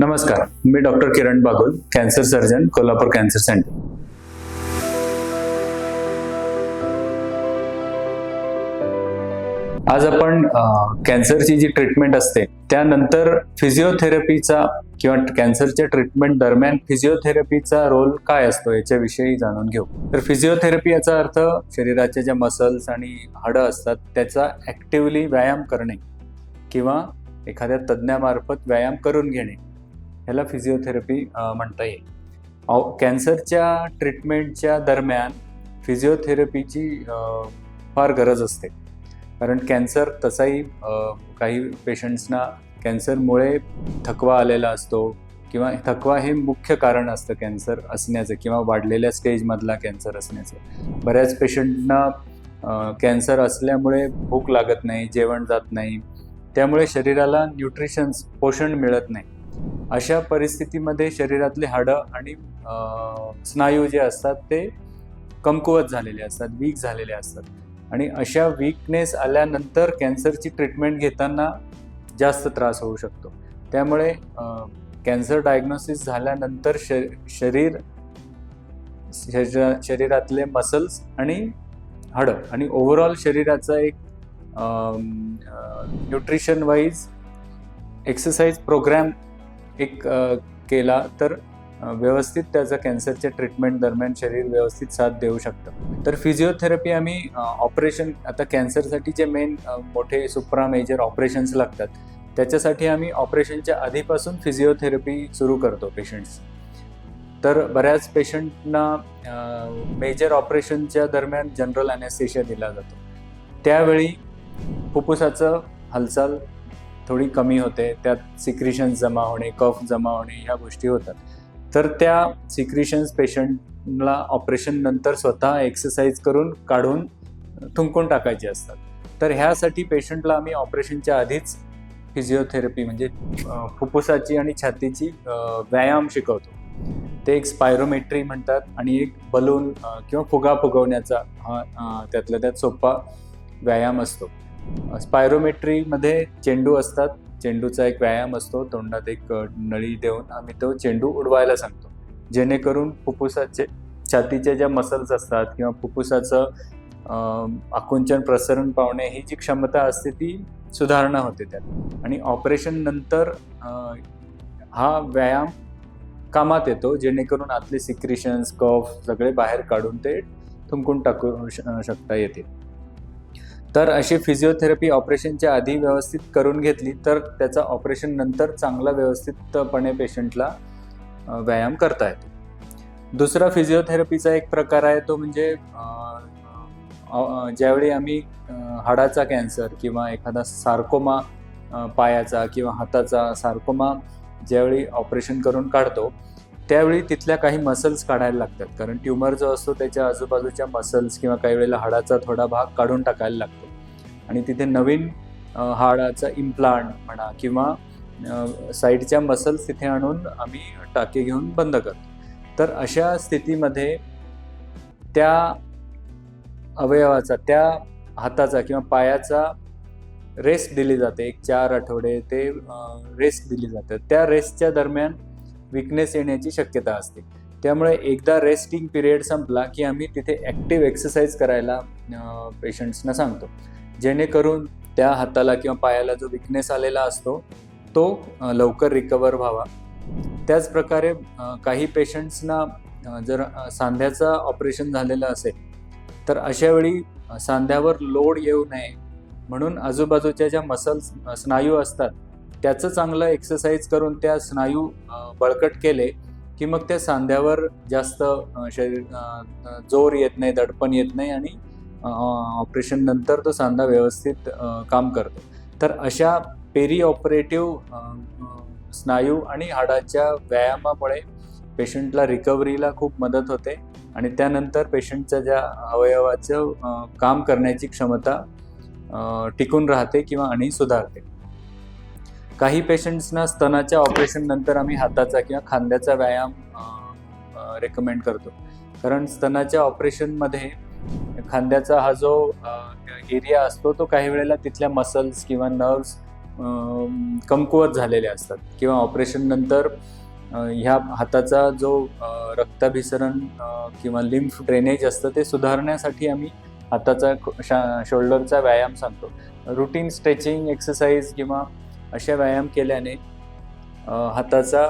नमस्कार मी doctor Kiran Bagul cancer surgeon Kolhapur cancer centre. आज आपण कॅन्सरची जी ट्रीटमेंट असते त्यानंतर फिजिओथेरपीचा किंवा कॅन्सरच्या ट्रीटमेंट दरम्यान फिजिओथेरपीचा रोल काय असतो याच्याविषयी जाणून घेऊ. तर फिजिओथेरपी याचा अर्थ शरीराच्या ज्या मसल्स आणि हाडं असतात त्याचा ॲक्टिव्हली व्यायाम करणे किंवा एखाद्या तज्ज्ञामार्फत व्यायाम करून घेणे. ह्याला फिजिओथेरपी म्हणता येईल. कॅन्सरच्या ट्रीटमेंटच्या दरम्यान फिजिओथेरपीची फार गरज असते. कारण कॅन्सर तसाही काही पेशंट्सना कॅन्सरमुळे थकवा आलेला असतो किंवा थकवा हे मुख्य कारण असतं कॅन्सर असण्याचं किंवा वाढलेल्या स्टेजमधला कॅन्सर असण्याचं. बऱ्याच पेशंटना कॅन्सर असल्यामुळे भूक लागत नाही जेवण जात नाही. त्यामुळे शरीराला न्यूट्रिशन्स पोषण मिळत नाही. अशा परिस्थितीमध्ये शरीरातले हाडं आणि स्नायू जे असतात ते कमकुवत झालेले असतात वीक झालेले असतात. आणि अशा वीकनेस आल्यानंतर कॅन्सरची ट्रीटमेंट घेताना जास्त त्रास होऊ शकतो. त्यामुळे कॅन्सर डायग्नोसिस झाल्यानंतर श शरीर शरीरा शरीरातले मसल्स आणि हाडं आणि ओव्हरऑल शरीराचा एक न्यूट्रिशन वाईज एक्सरसाइज प्रोग्रॅम एक केला तर व्यवस्थित त्याचं कॅन्सरच्या ट्रीटमेंट दरम्यान शरीर व्यवस्थित साथ देऊ शकतं. तर फिजिओथेरपी आम्ही ऑपरेशन आता कॅन्सरसाठी जे मेन मोठे सुप्रा मेजर ऑपरेशन्स लागतात त्याच्यासाठी आम्ही ऑपरेशनच्या आधीपासून फिजिओथेरपी सुरू करतो पेशंट्स. तर बऱ्याच पेशंटना मेजर ऑपरेशनच्या दरम्यान जनरल अॅनेस्थेशिया दिला जातो. त्यावेळी फुफ्फुसाचं हालचाल थोडी कमी होते त्यात सिक्रिशन्स जमा होणे कफ जमा होणे ह्या गोष्टी होतात. तर त्या सिक्रिशन्स पेशंटला ऑपरेशन नंतर स्वतः एक्सरसाइज करून काढून थुंकून टाकायचे असतात. तर ह्यासाठी पेशंटला आम्ही ऑपरेशनच्या आधीच फिजिओथेरपी म्हणजे फुफ्फुसाची आणि छातीची व्यायाम शिकवतो. ते एक स्पायरोमेट्री म्हणतात आणि एक बलून किंवा फुगा फुगवण्याचा हा त्यातल्या त्यात सोपा व्यायाम असतो. स्पायरोमेट्रीमध्ये चेंडू असतात. चेंडूचा एक व्यायाम असतो. तोंडात एक नळी देऊन आम्ही तो चेंडू उडवायला सांगतो. जेणेकरून फुफ्फुसाचे छातीच्या ज्या मसल्स असतात किंवा फुफ्फुसाचं आकुंचन प्रसरण पावणे ही जी क्षमता असते ती सुधारणा होते त्यात. आणि ऑपरेशन नंतर हा व्यायाम कामात येतो. जेणेकरून आतले सिक्रिशन्स कफ सगळे बाहेर काढून ते थुंकून टाकू श- शकता येतील. तर अशी फिजिओथेरपी ऑपरेशनच्या आधी व्यवस्थित करून घेतली तर त्याचा ऑपरेशन नंतर चांगला व्यवस्थितपणे पेशंटला व्यायाम करता येतो. दुसरा फिजिओथेरपीचा एक प्रकार आहे तो म्हणजे ज्यावेळी आम्ही हाडाचा कॅन्सर किंवा एखादा सार्कोमा पायाचा किंवा हाताचा सार्कोमा ज्यावेळी ऑपरेशन करून काढतो त्यावेळी तिथल्या काही मसल्स काढायला लागतात. कारण ट्युमर जो असतो त्याच्या आजूबाजूच्या मसल्स किंवा काही वेळेला हाडाचा थोडा भाग काढून टाकायला लागतो. आणि तिथे नवीन हाडाचा इम्प्लांट म्हणा किंवा साईडच्या मसल्स तिथे आणून आम्ही टाके घेऊन बंद करतो. तर अशा स्थितीमध्ये त्या अवयवाचा त्या हाताचा किंवा पायाचा रेस्ट दिली जाते. एक चार आठवडे ते रेस्ट दिली जाते. त्या रेस्टच्या दरम्यान विकनेस येण्याची शक्यता असते. त्यामुळे एकदा रेस्टिंग पिरियड संपला की आम्ही तिथे ॲक्टिव्ह एक्सरसाइज करायला पेशंट्सना सांगतो. जेणेकरून त्या हाताला किंवा पायाला जो विकनेस आलेला असतो तो लवकर रिकवर व्हावा. त्याचप्रकारे काही पेशंट्सना जर सांध्याचं ऑपरेशन झालेलं असेल तर अशा वेळी सांध्यावर लोड येऊ नये. म्हणून आजूबाजूच्या ज्या मसल्स स्नायू असतात त्याचं चांगलं एक्सरसाइज करून त्या स्नायू बळकट केले की मग त्या सांध्यावर जास्त शरीर जोर येत नाही दडपण येत नाही आणि ऑपरेशन नंतर तो सांधा व्यवस्थित काम करतो. तर अशा पेरी ऑपरेटिव्ह स्नायू आणि हाडाच्या व्यायामामुळे पेशंटला रिकव्हरीला खूप मदत होते आणि त्यानंतर पेशंटच्या ज्या अवयवाचं काम करण्याची क्षमता टिकून राहते किंवा आणि सुधारते. काही पेशंट्सना स्तनाच्या ऑपरेशन नंतर आम्ही हाताचा किंवा खांद्याचा व्यायाम रेकमेंड करतो. कारण स्तनाच्या ऑपरेशनमध्ये खांद्याचा हा जो एरिया असतो तो काही वेळेला तिथल्या मसल्स किंवा नर्व्स कमकुवत झालेले असतात. किंवा ऑपरेशन नंतर ह्या हाताचा जो रक्ताभिसरण किंवा लिम्फ ड्रेनेज असतं ते सुधारण्यासाठी आम्ही हाताचा शा शोल्डरचा व्यायाम सांगतो. रुटीन स्ट्रेचिंग एक्सरसाइज किंवा अशा व्यायाम केल्याने हाताचा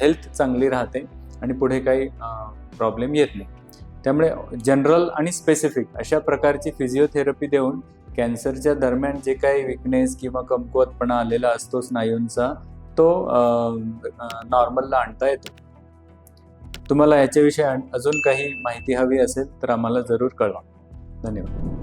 हेल्थ चांगली राहते आणि पुढे काही प्रॉब्लेम येत नाही. त्यामुळे जनरल आणि स्पेसिफिक अशा प्रकारची फिजिओथेरपी देऊन कॅन्सरच्या दरम्यान जे काही विकनेस किंवा कमकुवतपणा आलेला असतो स्नायूंचा तो नॉर्मलला आणता येतो. तुम्हाला याच्याविषयी अजून काही माहिती हवी असेल तर आम्हाला जरूर कळवा. धन्यवाद.